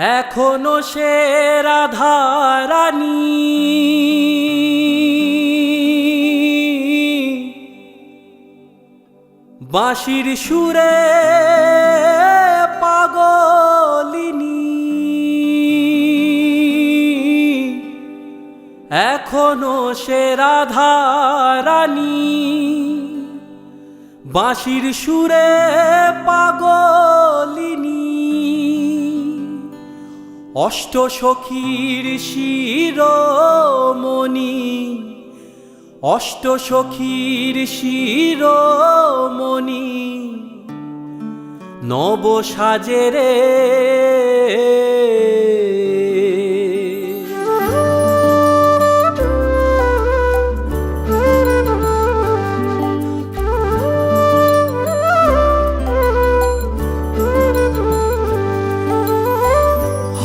এখনও সে রাধারানী। বাঁশির সুরে পাগলিনী। এখনও সে রাধারানী। বাঁশির সুরে পাগলিনী। অষ্ট সখীর শিরমণি অষ্ট সখীর শিরমণি নব সাজেরে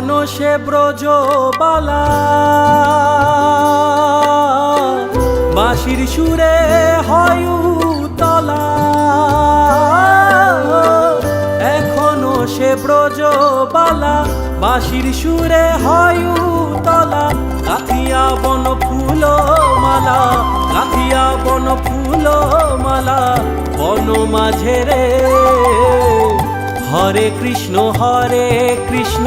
এখনও সে ব্রজবালা। বাঁশির সুরে হয় তলা এখনও সে ব্রজবালা বাঁশির সুরে হয় তলা কাথিয়া বন ফুল মালা, কাথিয়া বন ফুল মালা, বন মাঝে রে। হরে কৃষ্ণ হরে কৃষ্ণ।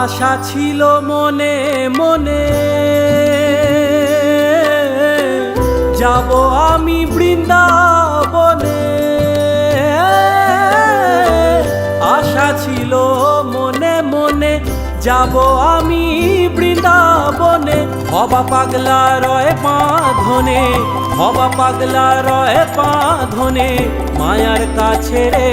আশা ছিল মনে মনে। যাব আমি বৃন্দাবনে। আশা ছিল মনে মনে, যাব আমি বৃন্দাবনে। হবা পাগলা রয় বাঁধনে হবা পাগলা রয় বাঁধনে মায়ার কাছে রে।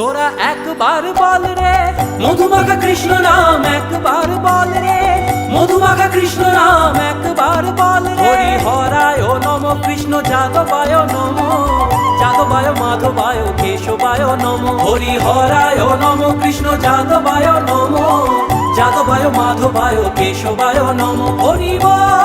তোরা একবার বল রে, মধুমাখা কৃষ্ণ নাম একবার বল রে, মধুমাখা কৃষ্ণ নাম একবার বল রে। হরি হরায় নম, কৃষ্ণ যাদবায় নম, যাদবায় মাধবায়, কেশবায় নম। হরি হরায় নম, কৃষ্ণ যাদবায় নম, যাদবায় মাধবায়, কেশবায় নম। হরি বল